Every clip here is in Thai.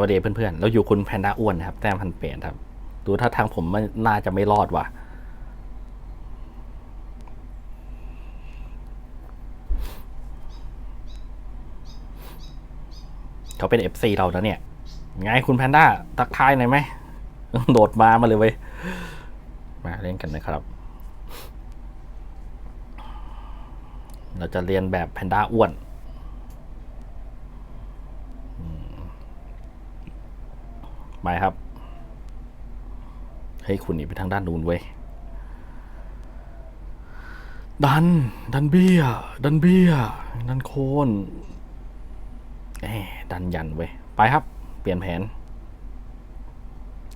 วัสดีเพื่อนๆ เราอยู่คุณแพนด้าอ้วนนะครับ แต้มพันเปลี่ยนครับ ดูถ้าทางผมมันน่าจะไม่รอดว่ะ เขาเป็น FC เราแล้วเนี่ย ไงคุณแพนด้าทักทายหน่อยไหม โดดมามาเลยเว้ย มาเล่นกันนะครับ เราจะเรียนแบบแพนด้าอ้วน ไปครับเฮ้ยคุณหนีไปทางด้านนู้นเว้ย ดัน ดันเบี้ย ดันเบี้ย ดันโคนเอ้ดันยันเว้ย ไปครับ เปลี่ยนแผน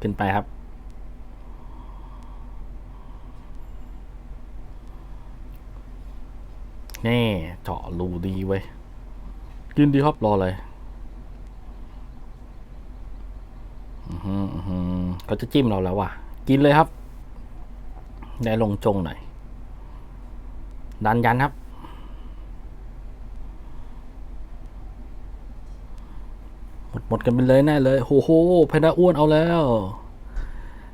ขึ้นไปครับ นี่เจาะรูดีเว้ยกินดีครับรอเลย อือหืออื้อหือ เขาจะจิ้มเราแล้วว่ะ กินเลยครับ ได้ลงจงหน่อย ดันยันครับ หมดหมดกันไปเลยแน่เลยโหโหแพนด้าอ้วนเอาแล้ว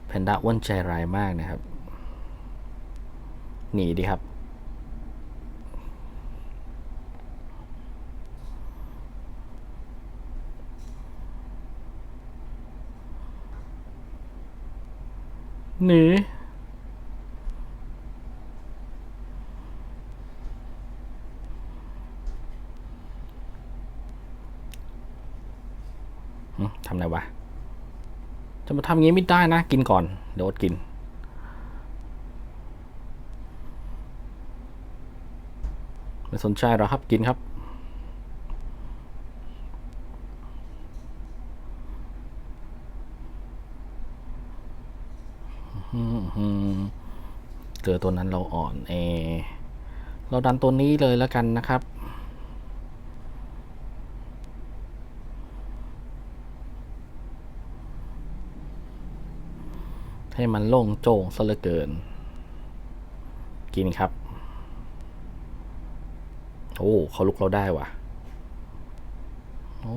แพนด้าอ้วนใจร้ายมากนะครับ หนีดีครับ หนี ทำไรวะ จะมาทำงี้ไม่ได้นะ กินก่อน เดี๋ยวอดกิน ไม่สนใจหรอครับ กินครับ อืมอืม เจอตัวนั้นเราอ่อนเอ เราดันตัวนี้เลยแล้วกันนะครับ ให้มันโล่งโจ่งซะเหลือเกิน กินครับ โอ้เขาลุกเราได้ว่ะ โอ้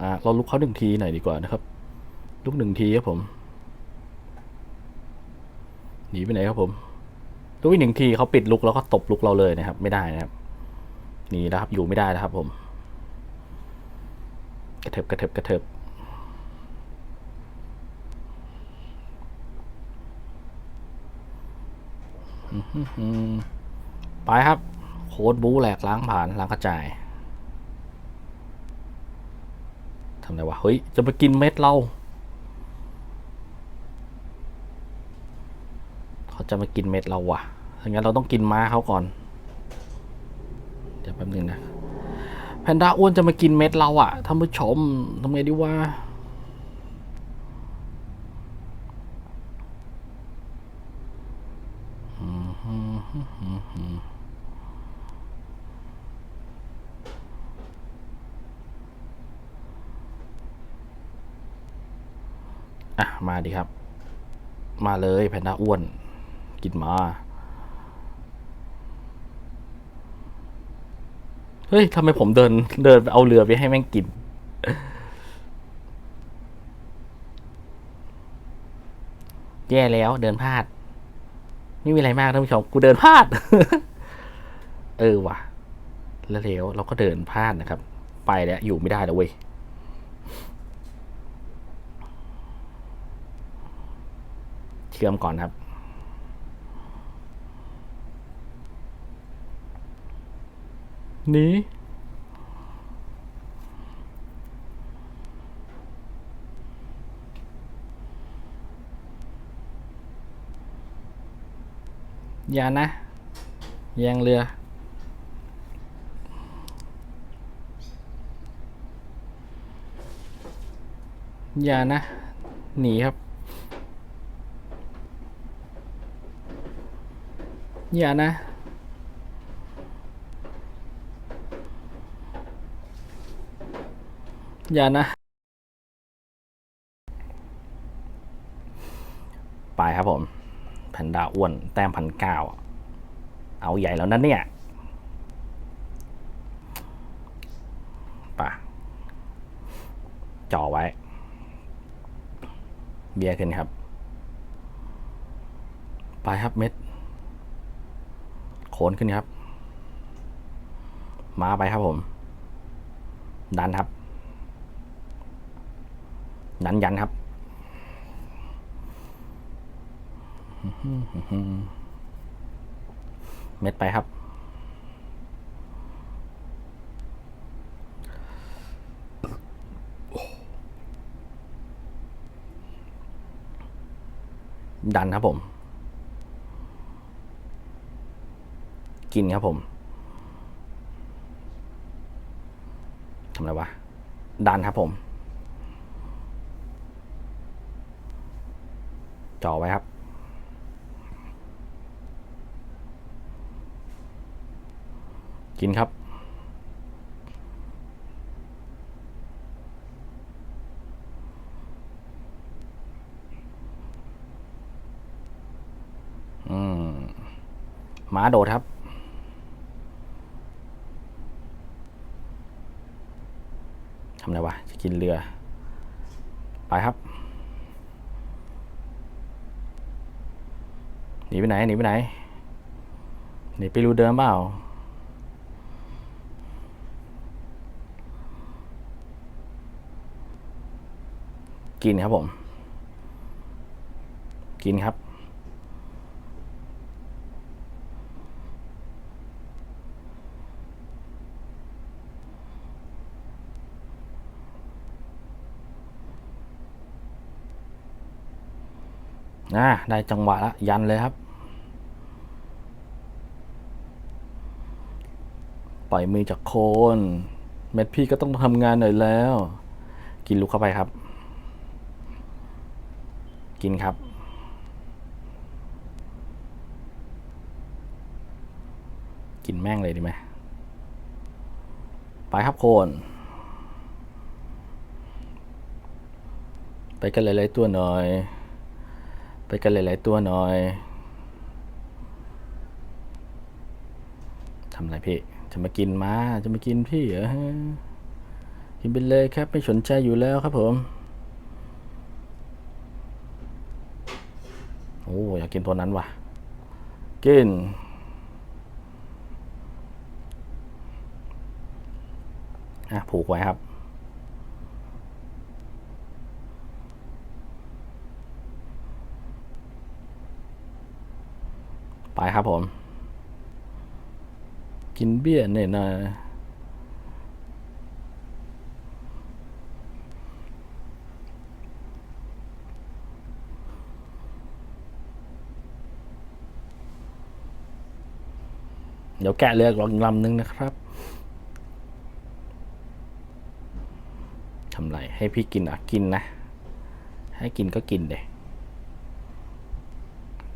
อะเราลุกเขาหนึ่งทีหน่อยดีกว่านะครับ ลุกหนึ่งทีครับผม หนีไปไหนครับผมดูอีกหนึ่งทีเขาปิดลุกแล้วก็ตบลุกเราเลยนะครับ ไม่ได้นะครับหนีแล้วครับอยู่ไม่ได้แล้วครับผม กระเถิบกระเถิบกระเถิบไปครับ โค้ดบูแหลกล้างผ่านล้างกระจายทำไงวะ เฮ้ย จะมากินเม็ดเรา เขาจะมากินเม็ดเราว่ะถ้างั้นเราต้องกินม้าเขาก่อน เดี๋ยวแป๊บนึงนะ แพนด้าอ้วนจะมากินเม็ดเราอะท่านผู้ชมทำไงดีวะอะ มาดีครับ มาเลยแพนด้าอ้วน กินมา เฮ้ยทำไมผมเดินเดินเอาเรือไปให้แม่งกิน แย่แล้วเดินพลาด ไม่มีอะไรมากท่านผู้ชมกูเดินพลาด เออว่ะ แล้วแล้วเราก็เดินพลาดนะครับ ไปแล้วอยู่ไม่ได้แล้วเว้ยเชื่อมก่อนครับ นีอย่านะแยงเรือ อย่านะ หนีครับ อย่านะ อย่านะ ไปครับผม แพนด้าอ้วน แต้มพันเก้าเอาใหญ่แล้วนะเนี่ยปะจ่อไว้ เบียร์ขึ้นครับ ไปครับเม็ด โขนขึ้นครับ มาไปครับผม ดันครับ ดันยันครับเม็ดไปครับ ดันครับผม กินครับผมทำไรวะ ดันครับผม จ่อไว้ครับ กินครับอืมหมาโดดครับ ทำไรวะ จะกินเรือ ไปครับ หนีไปไหนหนีไปไหนหนีไปรูเดิมเปล่ากินครับผม กินครับ อ่าได้จังหวะแล้วยันเลยครับ ปล่อยมือจากโคน เม็ดพี่ก็ต้องทำงานหน่อยแล้ว กินลูกเข้าไปครับ กินครับ กินแม่งเลยดีไหมไปครับโคน ไปกันหลายๆตัวหน่อย ไปกันหลาย ๆ ตัวหน่อยทำอะไรพี่ จะมากินมาจะมากินพี่เหรอฮะกินไปเลยครับ ไม่สนใจอยู่แล้วครับผม โอ้อยากกินตัวนั้นว่ะ กินอะผูกไว้ครับ ไปครับผม กินเบี้ยเนี่ยนะเดี๋ยวแกะเรืออีกลำนึงนะครับทำไรให้พี่กินอะกินนะ ให้กินก็กินเดย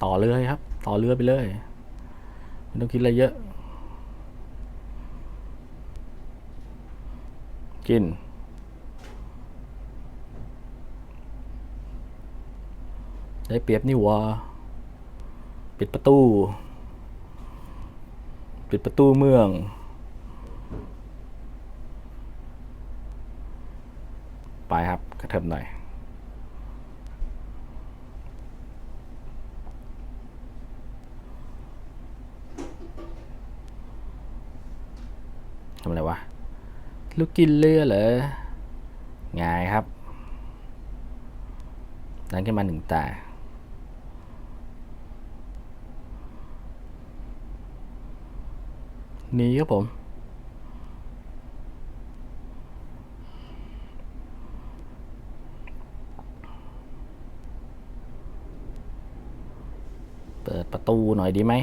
ต่อเรือครับ ต่อเรือไปเลยไม่ต้องคิดอะไรเยอะ กิน ได้เปรียบนี่วะปิดประตู ปิดประตูเมืองไปครับ กระเทิบหน่อย ทำอะไรวะ ลูกกินเรือเหรอง่ายครับดันขึ้นมาหนึ่งตาหนีครับผม เปิดประตูหน่อยดีไหม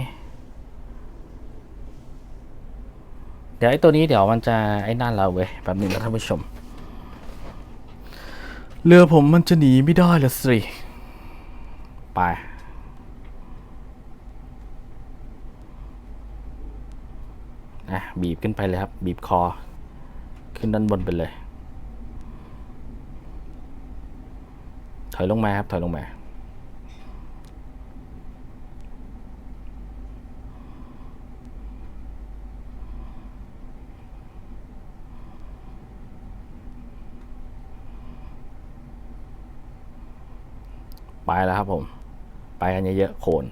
เดี๋ยวไอ้ตัวนี้เดี๋ยวมันจะไอ้นั่นเราเว้ยแป๊บนึงนะท่านผู้ชม เรือผมมันจะหนีไม่ได้ละสิ ไปนะบีบขึ้นไปเลยครับ บีบคอ ขึ้นด้านบนไปเลย ถอยลงมาครับ ถอยลงมา ไปแล้วครับผม ไปกันเยอะๆโคน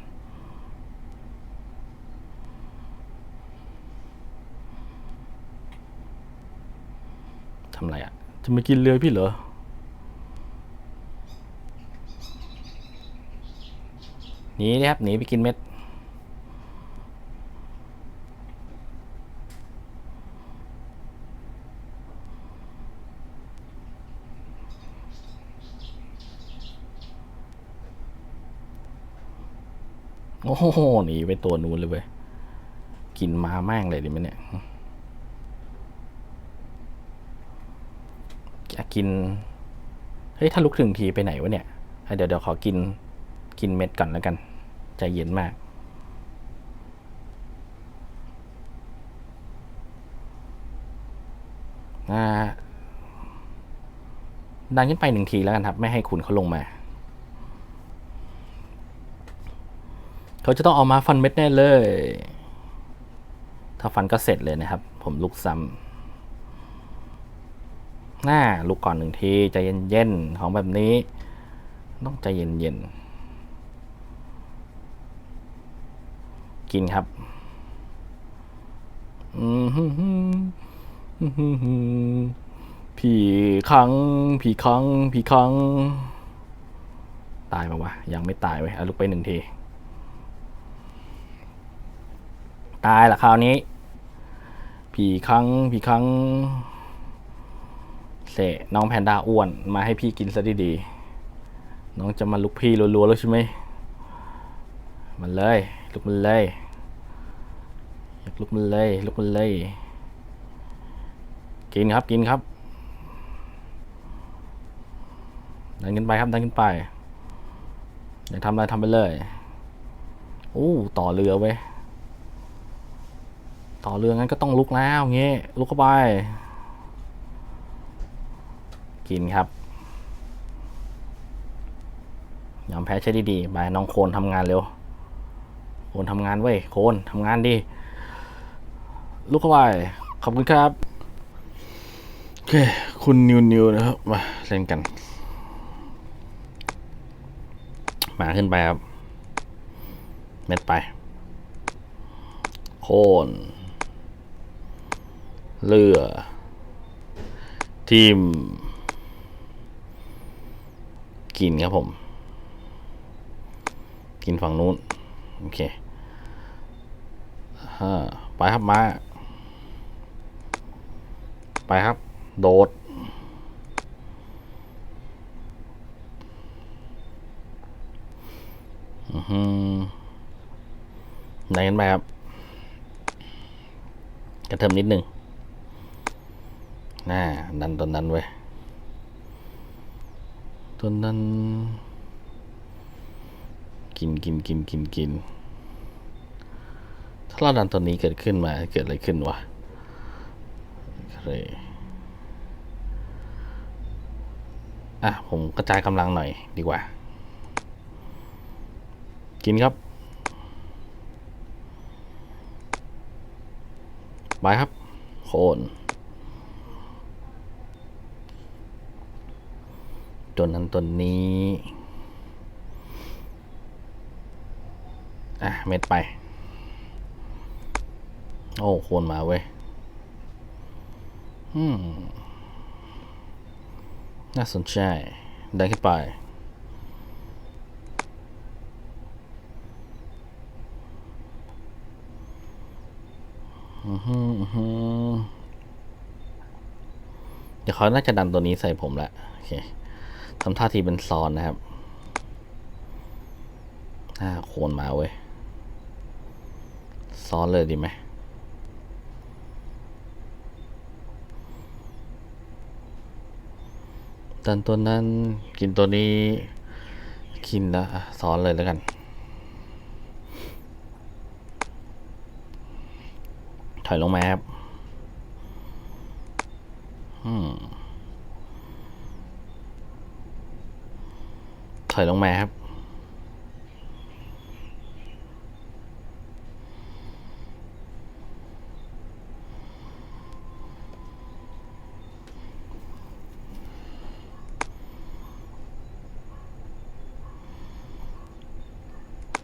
ทำไรอะ จะมากินเรือพี่เหรอ หนีนะครับ หนีไปกินเม็ด โอ้โหหนีไปตัวนู้นเลยเว้ย กินมาแม่งเลยดิมันเนี่ยอยากกิน เฮ้ย ถ้าลุกถึงทีไปไหนวะเนี่ย เดี๋ยวเดี๋ยวขอกิน กินเม็ดก่อนแล้วกัน ใจเย็นมาก อ่าดันขึ้นไปหนึ่งทีแล้วกันครับ ไม่ให้คุณเขาลงมา เขาจะต้องเอามาฟันเม็ดแน่เลย ถ้าฟันก็เสร็จเลยนะครับ ผมลุกซ้ำหน้าลุกก่อนหนึ่งทีใจเย็นๆ ของแบบนี้ ต้องใจเย็นๆ กินครับ ผีคัง ผีคัง ผีคัง ตายปะวะ ยังไม่ตายเว้ยลุกไปหนึ่งที ตายละคราวนี้ ผีครั้งผีครั้งเสะน้องแพนด้าอ้วน มาให้พี่กินซะดีๆน้องจะมาลุกพี่รัวๆแล้วใช่ไหมมันเลยลุกมันเลยอยากลุกมันเลยลุกมันเลย กินครับกินครับ ดันขึ้นไปครับดันขึ้นไปอยากทำอะไรทำไปเลยโอ้ต่อเรือเว้ ต่อเรืองั้นก็ต้องลุกแล้วเงี้ยลุกเข้าไป กินครับยอมแพ้ใช้ดีๆไปน้องโคนทำงานเร็ว โคนทำงานเว้ยโคนทำงานดี ลุกเข้าไป ขอบคุณครับ โอเค คุณนิวนิวนะครับ มาเล่นกัน มาขึ้นไปครับ เม็ดไป โคน เรือทีมกินครับผม กินฝั่งนู้น โอเคฮ่าไปครับมา ไปครับ โดด อือฮึไหนกันไปครับ กระเทิมนิดหนึ่ง น่าดันตัวนั้นไว้ตัวนั้น กินกินกินกินกินถ้าเราดันตัวนี้เกิดขึ้นมาเกิดอะไรขึ้นวะโอเคอะ ผมกระจายกำลังหน่อยดีกว่า กินครับไปครับ โคน ตัวนั้นตัวนี้อะเม็ดไป โอ้โคนมาเว้ยอืมน่าสนใจได้ขึ้นไปอือฮึอือฮึเดี๋ยวเขาน่าจะดันตัวนี้ใส่ผมแหละโอเค ทำท่าทีเป็นซอนนะครับอ่าโคนมาเว้ย ซ้อนเลยดีไหมดันตัวนั้นกินตัวนี้ กินแล้วซ้อนเลยแล้วกันถอยลงมาครับ อืม อยลงมาครับ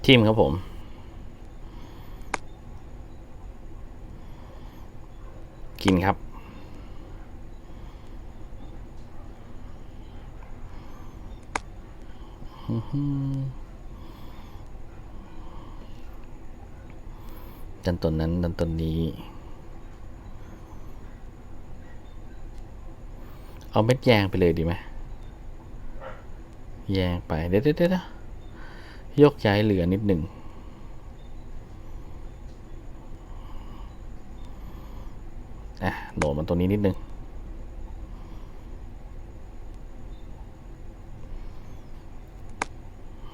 ทิมครับผมกินครับ ดันตัวนั้นดันตัวนี้ เอาเม็ดแยงไปเลยดีไหมแยงไปเดี๋ยวเดี๋ยวเดี๋ยวยกย้ายเหลือนิดหนึ่งอะโดดมันตัวนี้นิดนึง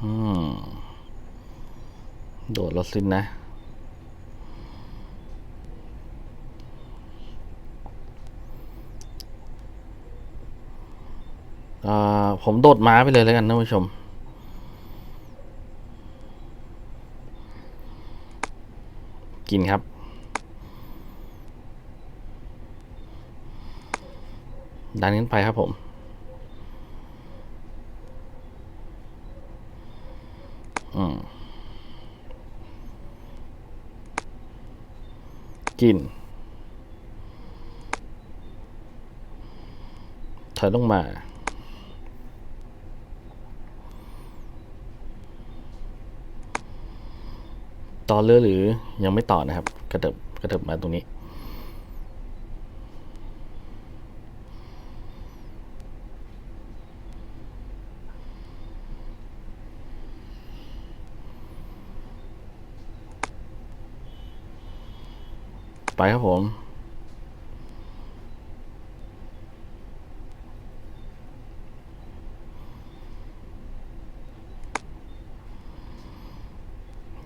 อืมโดดรถสิ้นนะ อ่า ผมโดดม้าไปเลยแล้วกันท่านผู้ชม กินครับ ดันขึ้นไปครับผมอืมกินถอยลงมา ต่อเรือหรือยังไม่ต่อนะครับ กระเถิบกระเถิบมาตรงนี้ ไปครับผม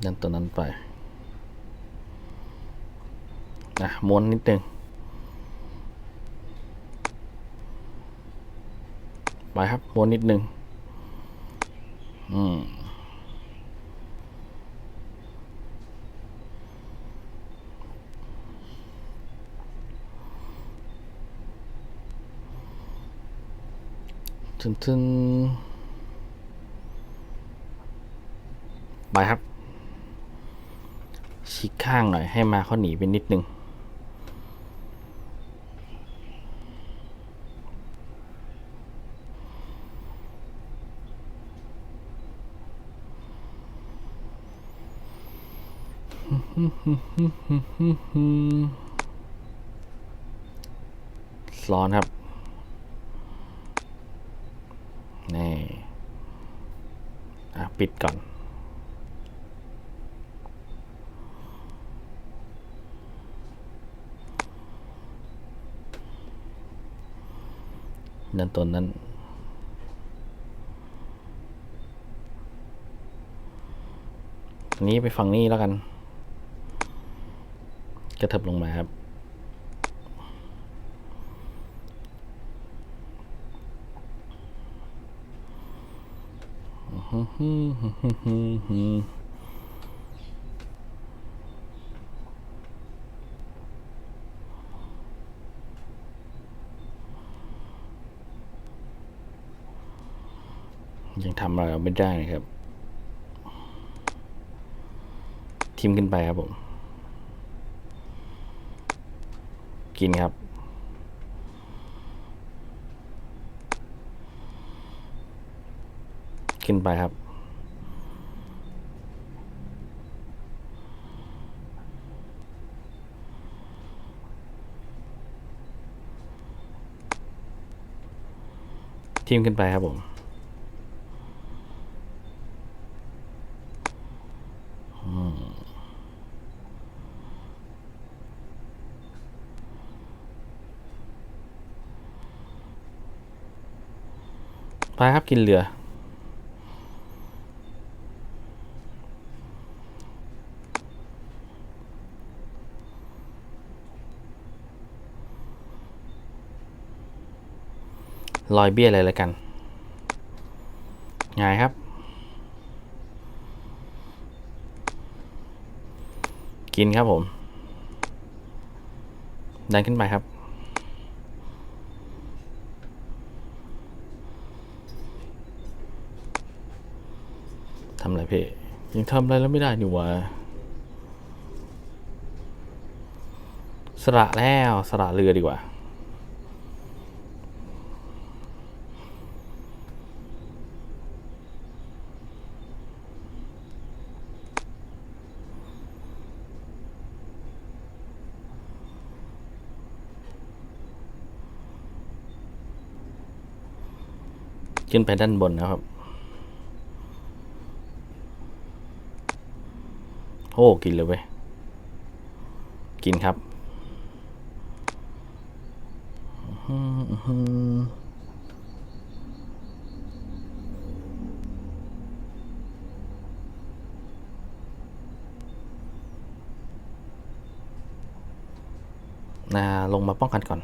ยันตัวนั้นไปนะม้วนนิดนึงไปครับม้วนนิดนึงอืมทึนทึนไปครับ ข้างหน่อยให้มาเขาหนีไปนิดนึงร้อนครับ นี่ อะ ปิดก่อน นั่นตัวนั้น อันนี้ไปฝั่งนี้แล้วกัน กระเถิบลงมาครับยัง ทำอะไรไม่ได้นะครับ ทิมขึ้นไปครับผม กินครับ ขึ้นไปครับทีมขึ้นไปครับผม ครับกินเรือ ลอยเบี้ยเลยแล้วกันง่ายครับ กินครับผม ดันขึ้นไปครับ ทำอะไร พี่ยังทำอะไรแล้วไม่ได้นี่วะสละแล้วสละเรือดีกว่า ขึ้นไปด้านบนนะครับ โอ้กินเลยเว้ย กินครับนาลงมาป้องกันก่อน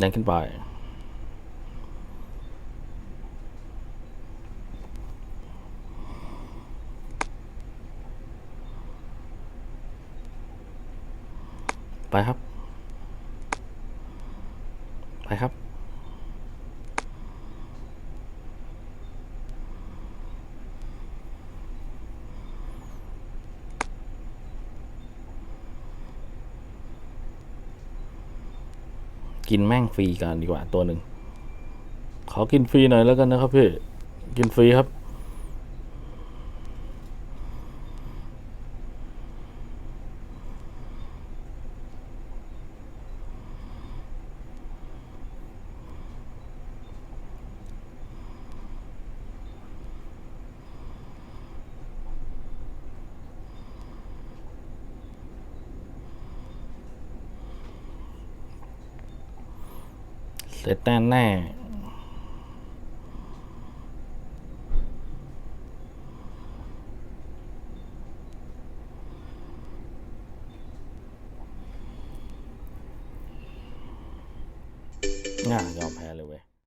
ดันขึ้นไปไป กินแม่งฟรีกันดีกว่าตัวหนึ่งขอกินฟรีหน่อยแล้วกันนะครับพี่ กินฟรีครับ เสร็จแน่แน่ง่ายอมแพ้